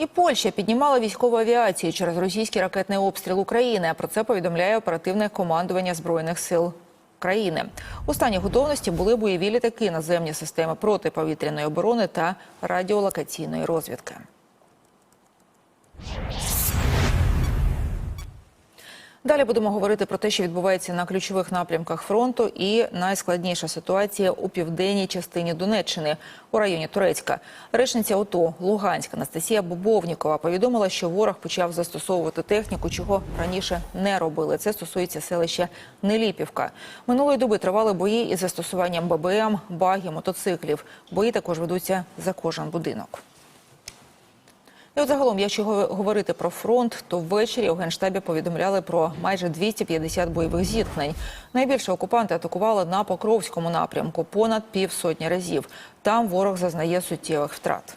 І Польща піднімала військову авіацію через російський ракетний обстріл України. Про це повідомляє оперативне командування збройних сил країни. У стані готовності були бойові літаки, наземні системи протиповітряної оборони та радіолокаційної розвідки. Далі будемо говорити про те, що відбувається на ключових напрямках фронту, і найскладніша ситуація у південній частині Донеччини у районі Турецька. Речниця ОТО Луганська Анастасія Бобовнікова повідомила, що ворог почав застосовувати техніку, чого раніше не робили. Це стосується селища Неліпівка. Минулої доби тривали бої із застосуванням ББМ, багів, мотоциклів. Бої також ведуться за кожен будинок. І от загалом, якщо говорити про фронт, то ввечері у генштабі повідомляли про майже 250 бойових зіткнень. Найбільше окупанти атакували на Покровському напрямку понад півсотні разів. Там ворог зазнає суттєвих втрат.